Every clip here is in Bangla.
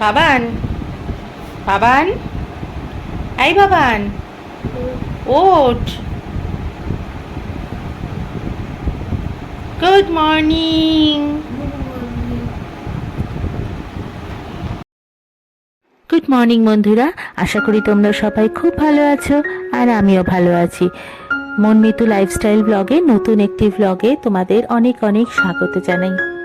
বাবান। বাবান? এই বাবান। ওঠ। গুড মর্নিং গুড মর্নিং বন্ধুরা। আশা করি তোমরা সবাই খুব ভালো আছো আর আমিও ভালো আছি। মনমিতু লাইফস্টাইল ব্লগে নতুন একটি ব্লগে তোমাদের অনেক অনেক স্বাগত জানাই।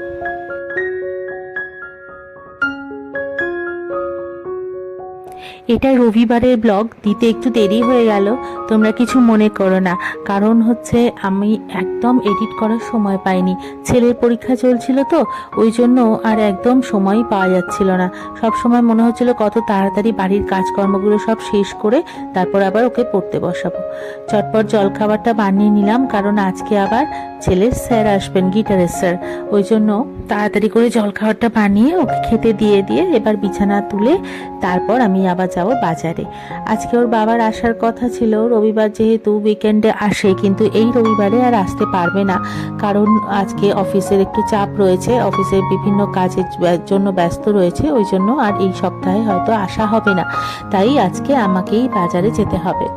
এটা রবিবারের ব্লগ, দিতে একটু দেরি হয়ে গেল, তোমরা কিছু মনে করো না। কারণ হচ্ছে আমি একদম এডিট করার সময় পাইনি। ছেলের পরীক্ষা চলছিল তো, ওই জন্য আর একদম সময় পাওয়া যাচ্ছিল না। সব সময় মনে হচ্ছিল কত তাড়াতাড়ি বাড়ির কাজকর্মগুলো সব শেষ করে তারপর আবার ওকে পড়তে বসাবো। চটপট জলখাবারটা বানিয়ে নিলাম, কারণ আজকে আবার ছেলের স্যার আসবেন, গিটারের স্যার। ওই জন্য তাড়াতাড়ি করে জলখাবারটা বানিয়ে ওকে খেতে দিয়ে দিয়ে এবার বিছানা তুলে তারপর আমি আবার যাব বাজারে। আজকে ওর বাবার আসার কথা ছিল, রবিবার যেহেতু উইকেন্ডে আসে, কিন্তু এই রবিবারে আর আসতে পারবে না। কারণ আজকে অফিসের একটু চাপ রয়েছে, অফিসের বিভিন্ন কাজের জন্য ব্যস্ত রয়েছে, ওই জন্য আর এই সপ্তাহে হয়তো আসা হবে না। তাই আজকে আমাকেই বাজারে যেতে হবে।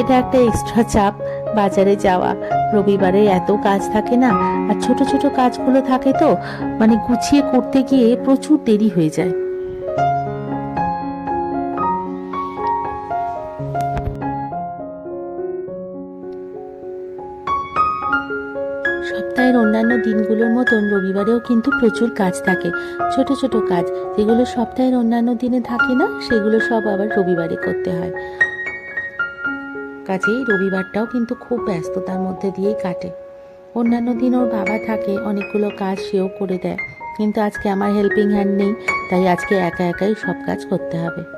এটা একটা এক্সট্রা চাপ, বাজারে যাওয়া। রবিবারে এত কাজ থাকে না, আর ছোট ছোট কাজগুলো থাকে তো মানে গুছিয়ে করতে গিয়ে প্রচুর দেরি হয়ে যায়। সপ্তাহের অন্যান্য দিনগুলোর মতন রবিবারেও কিন্তু প্রচুর কাজ থাকে। ছোট ছোট কাজ, যেগুলো সপ্তাহের অন্যান্য দিনে থাকে না, সেগুলো সব আবার রবিবারে করতে হয়। কাজেই রবিবারটাও কিন্তু খুব ব্যস্ততার মধ্যে দিয়েই কাটে। অন্যান্য দিন ওর বাবা থাকে, অনেকগুলো কাজ সেও করে দেয়। কিন্তু আজকে আমার হেল্পিং হ্যান্ড নেই, তাই আজকে একা একাই সব কাজ করতে হবে।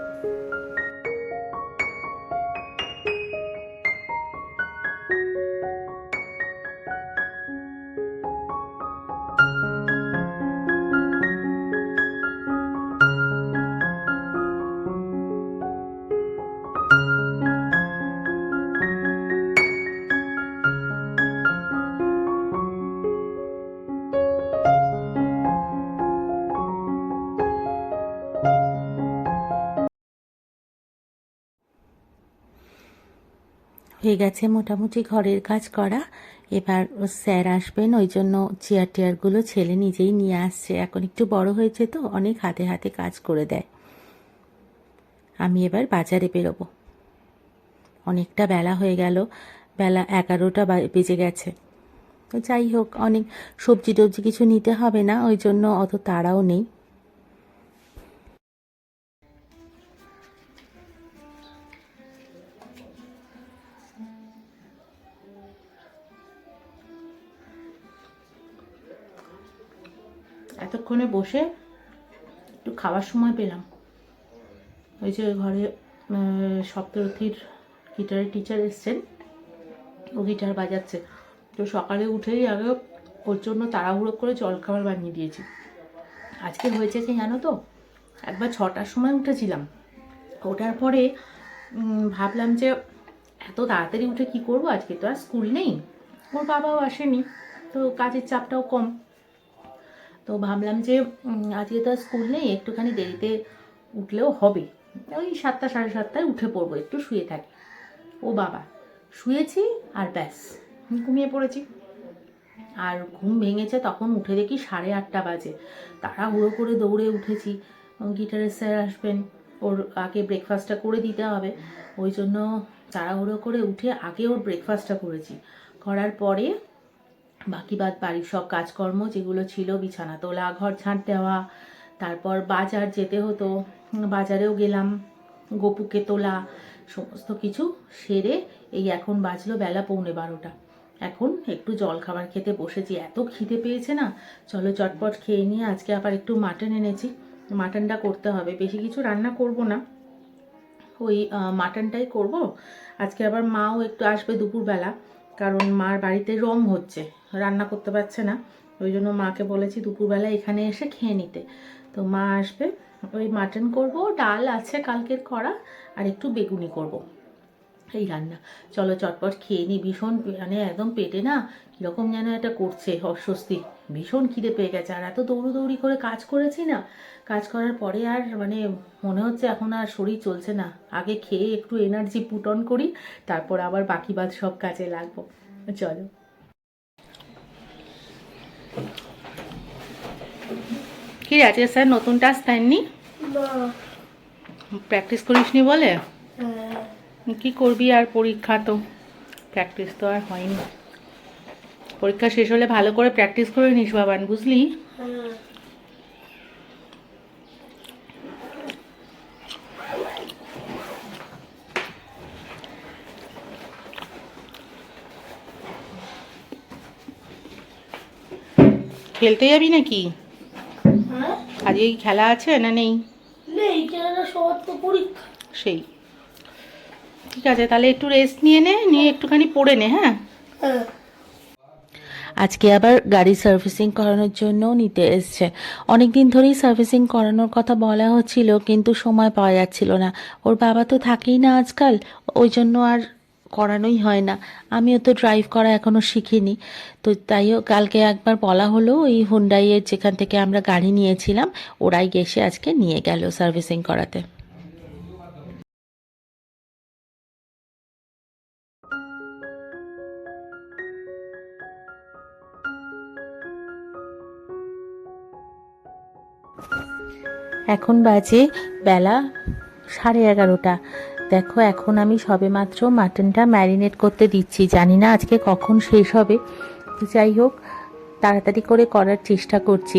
হয়ে গেছে মোটামুটি ঘরের কাজ করা। এবার স্যার আসবেন, ওই জন্য চেয়ার টেয়ারগুলো ছেলে নিজেই নিয়ে আসছে। এখন একটু বড় হয়েছে তো, অনেক হাতে হাতে কাজ করে দেয়। আমি এবার বাজারে বেরোবো। অনেকটা বেলা হয়ে গেল, বেলা এগারোটা বেজে গেছে। তো যাই হোক, অনেক সবজি টবজি কিছু নিতে হবে না, ওই জন্য অত তাড়াও নেই। এতক্ষণে বসে একটু খাওয়ার সময় পেলাম। ওই যে ঘরে সপ্তরথীর গিটারের টিচার এসছেন। ও গিটার বাজাচ্ছে। তো সকালে উঠেই আগে ওর জন্য তাড়াহুড়ো করে জলখাবার বানিয়ে দিয়েছি। আজকে হয়েছে কি জানো তো? একবার ছটার সময় উঠেছিলাম। ওঠার পরে ভাবলাম যে এত তাড়াতাড়ি উঠে কি করব? আজকে তো আর স্কুল নেই। ওর বাবাও আসেনি। তো কাজের চাপটাও কম। তো ভাবলাম যে আজকে তো স্কুল নেই, একটুখানি দেরিতে উঠলেও হবে। ওই সাতটা, সাড়ে সাতটায় উঠে পড়ব, একটু শুয়ে থাকি। ও বাবা, শুয়েছি আর ব্যাস। ঘুমিয়ে পড়েছি। আর ঘুম ভেঙেছে তখন উঠে দেখি সাড়ে আটটা বাজে। তাড়াহুড়ো করে দৌড়ে উঠেছি। গিটারের স্যার আসবেন, ওর আগে ব্রেকফাস্টটা করে দিতে হবে। ওই জন্য তাড়াহুড়ো করে উঠে আগে ওর ব্রেকফাস্টটা করেছি। করার পরে বাকি বাদ বাড়ির সব কাজকর্ম যেগুলো ছিল, বিছানা তোলা, ঘর ঝাঁট দেওয়া, তারপর বাজার যেতে হতো, বাজারেও গেলাম, গপুকে তোলা, সমস্ত কিছু সেরে এই এখন বাজলো বেলা পৌনে বারোটা। এখন একটু জল খাবার খেতে বসেছি, এত খিদে পেয়েছে না? চলো চটপট খেয়ে নিয়ে আজকে আবার একটু মাটন এনেছি। মাটনটা করতে হবে, বেশি কিছু রান্না করব না। ওই মাটনটাই করব। আজকে আবার মাও একটু আসবে দুপুরবেলা। কারণ মার বাড়িতে রং হচ্ছে, রান্না করতে পারছে না। ওই জন্য মাকে বলেছি দুপুরবেলা এখানে এসে খেয়ে নিতে। তো মা আসবে, ওই মাটন করব, ডাল আছে কালকের করা আর একটু বেগুনি করব। এই রান্না। চলো চটপট খেয়ে নিই ভীষণ মানে একদম পেটে না কীরকম যেন একটা করছে অস্বস্তি। ভীষণ খিদে পেয়ে গেছে। আর এত দৌড়োদৌড়ি করে কাজ করেছি না কাজ করার পরে আর মানে মনে হচ্ছে এখন আর শরীর চলছে না। আগে খেয়ে একটু এনার্জি পুট অন করি তারপর আবার বাকি বাদ সব কাজে লাগবো। চলো। কি আজকে স্যার নতুন টাস্ক দেননি? প্র্যাকটিস করিসনি বলে? কি করবি আর পরীক্ষা তো? প্র্যাকটিস তো আর হয়নি। পরীক্ষা শেষ হলে ভালো করে প্র্যাকটিস করে নিস বাবান বুঝলি? খেলতে যাবি নাকি? হ্যাঁ। আজকে খেলা আছে না নেই? সেই। ঠিক আছে, তাহলে একটু রেস্ট নিয়ে নে, নিয়ে একটুখানি পড়ে নে হ্যাঁ? আজকে আবার গাড়ি সার্ভিসিং করানোর জন্য নিতে এসছে। অনেক দিন ধরেই সার্ভিসিং করানোর কথা বলা হচ্ছিল, কিন্তু সময় পাওয়া যাচ্ছিল না। ওর বাবা তো থাকেই না আজকাল, ওই জন্য আর করানোই হয় না। আমিও তো ড্রাইভ করা এখনও শিখিনি। তো তাইও কালকে একবার বলা হলো ওই হুন্ডাইয়ের যেখান থেকে আমরা গাড়ি নিয়েছিলাম, ওরাই গেছে আজকে নিয়ে গেল সার্ভিসিং করাতে। এখন বাজে বেলা সাড়ে এগারোটা। দেখো, এখন আমি সবে মাত্র মাটনটা ম্যারিনেট করতে দিচ্ছি। জানি না আজকে কখন শেষ হবে। যাই হোক, তাড়াতাড়ি করে করার চেষ্টা করছি।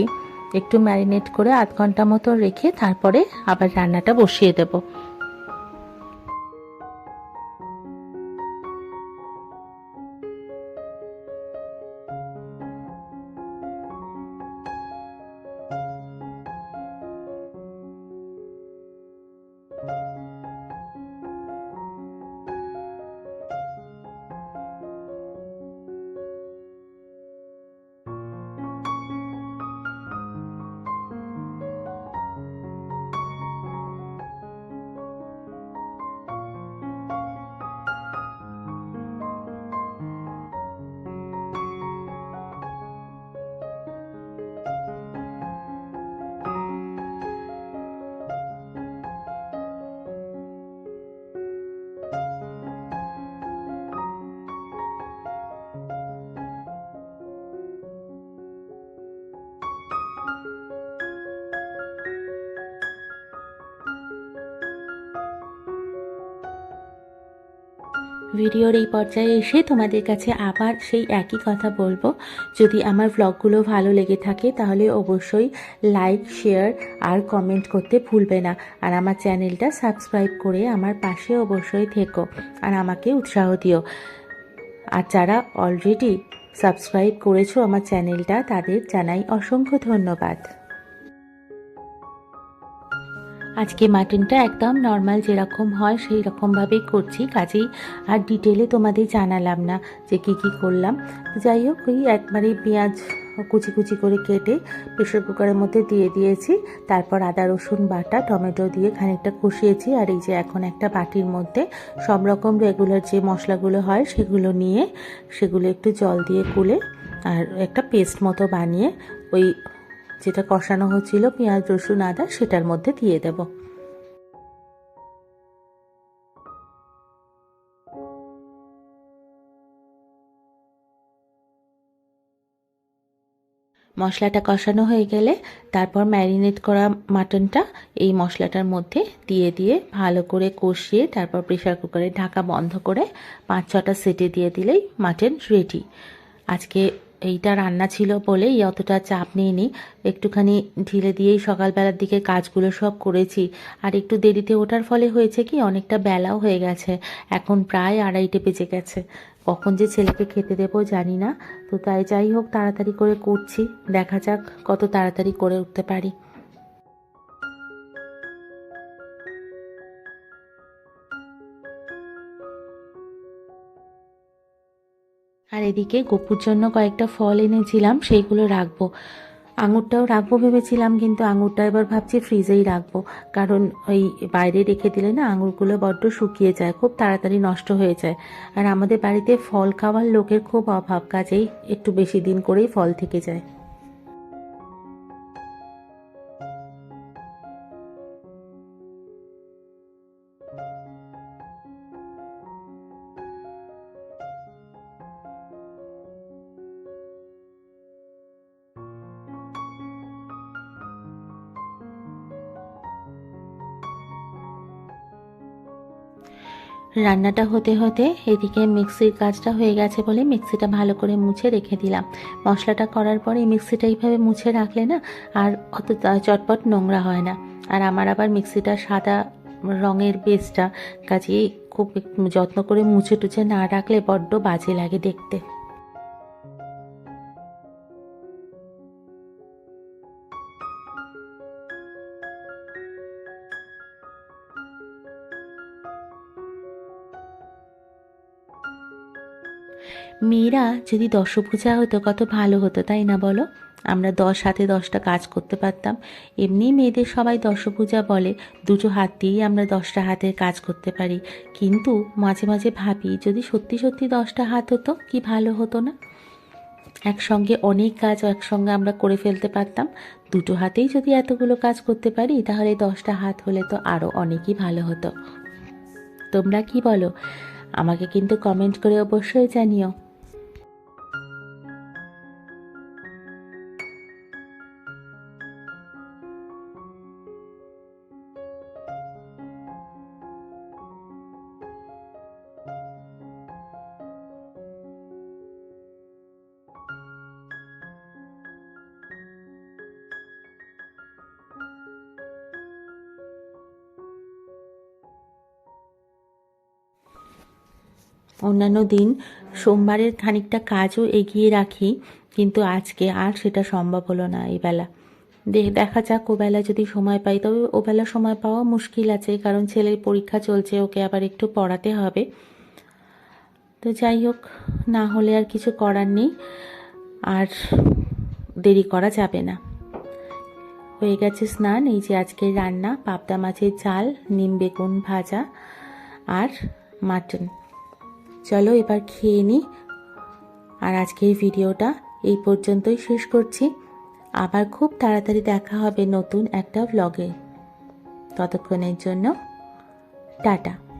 একটু ম্যারিনেট করে আধ ঘণ্টা মতো রেখে তারপরে আবার রান্নাটা বসিয়ে দেবো। ভিডিওর এই পর্যায়ে এসে তোমাদের কাছে আবার সেই একই কথা বলব। যদি আমার ভ্লগগুলো ভালো লেগে থাকে, তাহলে অবশ্যই লাইক শেয়ার আর কমেন্ট করতে ভুলবে না। আর আমার চ্যানেলটা সাবস্ক্রাইব করে আমার পাশে অবশ্যই থেকো আর আমাকে উৎসাহ দিও। আর যারা অলরেডি সাবস্ক্রাইব করেছ আমার চ্যানেলটা, তাদের জানাই অসংখ্য ধন্যবাদ। আজকে মাটনটা একদম নর্মাল যেরকম হয় সেই রকমভাবেই করছি। কাজেই আর ডিটেলে তোমাদের জানালাম না যে কি কি করলাম। যাই হোক ওই একবারে পেঁয়াজ কুচি কুচি করে কেটে প্রেশার কুকারের মধ্যে দিয়ে দিয়েছি। তারপর আদা, রসুন, বাটা, টমেটো দিয়ে খানিকটা কষিয়েছি। আর এই যে এখন একটা বাটির মধ্যে সব রকম রেগুলার যে মশলাগুলো হয়, সেগুলো নিয়ে সেগুলো একটু জল দিয়ে কুলে আর একটা পেস্ট মতো বানিয়ে ওই যেটা কষানো হচ্ছিল পেঁয়াজ, রসুন, আদা, সেটার মধ্যে দিয়ে দেব। মশলাটা কষানো হয়ে গেলে তারপর ম্যারিনেট করা মাটনটা এই মশলাটার মধ্যে দিয়ে দিয়ে ভালো করে কষিয়ে তারপর প্রেশার কুকারে ঢাকা বন্ধ করে পাঁচ ছটা সেটে দিয়ে দিলেই মাটন রেডি আজকে এইটা রান্না ছিল বলেই অতটা চাপ নিইনি। একটুখানি ঢিলে দিয়েই সকালবেলার দিকে কাজগুলো সব করেছি। আর একটু দেরিতে ওঠার ফলে হয়েছে কি, অনেকটা বেলাও হয়ে গেছে। এখন প্রায় আড়াইটে বেজে গেছে। কখন যে ছেলেকে খেতে দেবো জানি না। তো তাই যাই হোক, তাড়াতাড়ি করে করছি। দেখা যাক কত তাড়াতাড়ি করে উঠতে পারি। আর এদিকে গপুর জন্য কয়েকটা ফল এনেছিলাম, সেইগুলো রাখব। আঙুরটাও রাখব ভেবেছিলাম, কিন্তু আঙুরটা এবার ভাবছি ফ্রিজেই রাখব। কারণ ওই বাইরে রেখে দিলে না আঙুরগুলো বড্ড শুকিয়ে যায়, খুব তাড়াতাড়ি নষ্ট হয়ে যায়। আর আমাদের বাড়িতে ফল খাওয়ার লোকের খুব অভাব, কাজেই একটু বেশি দিন করেই ফল থেকে যায়। রান্নাটা হতে হতে এদিকে মিক্সির কাজটা হয়ে গেছে বলে মিক্সিটা ভালো করে মুছে রেখে দিলাম। মশলাটা করার পরে মিক্সিটা এইভাবে মুছে রাখলে না আর অত চটপট নোংরা হয় না। আর আমার আবার মিক্সিটা সাদা রঙের বেসটা কাজেই খুব যত্ন করে মুছে টুছে না রাখলে বড্ড বাজে লাগে দেখতে। মেয়েরা যদি দশভূজা হতো কত ভালো হতো, তাই না বলো? আমরা দশ হাতে দশটা কাজ করতে পারতাম। এমনি মেয়েদের সবাই দশভূজা বলে, দুটো হাত দিয়েই আমরা দশটা হাতের কাজ করতে পারি। কিন্তু মাঝে মাঝে ভাবি, যদি সত্যি সত্যি দশটা হাত হতো, কি ভালো হতো না? একসঙ্গে অনেক কাজ একসঙ্গে আমরা করে ফেলতে পারতাম। দুটো হাতেই যদি এতগুলো কাজ করতে পারি, তাহলে দশটা হাত হলে তো আরও অনেকই ভালো হতো। তোমরা কি বলো? আমাকে কিন্তু কমেন্ট করে অবশ্যই জানিও। অন্যান্য দিন সোমবারের খানিকটা কাজও এগিয়ে রাখি, কিন্তু আজকে আর সেটা সম্ভব হলো না এই বেলা। দেখ যাক ওবেলা যদি সময় পাই। তবে ওবেলা সময় পাওয়া মুশকিল আছে, কারণ ছেলের পরীক্ষা চলছে, ওকে আবার একটু পড়াতে হবে। তো যাই হোক, না হলে আর কিছু করার নেই, আর দেরি করা যাবে না। হয়ে গেছে স্নান, এই যে আজকের রান্না, পাবদা মাছের ঝাল, নিম বেগুন ভাজা, আর মাটন। চলো এবার খেয়ে নিই আর আজকের ভিডিওটা এই পর্যন্তই শেষ করছি। আবার খুব তাড়াতাড়ি দেখা হবে নতুন একটা ব্লগে ততক্ষণের জন্য টাটা।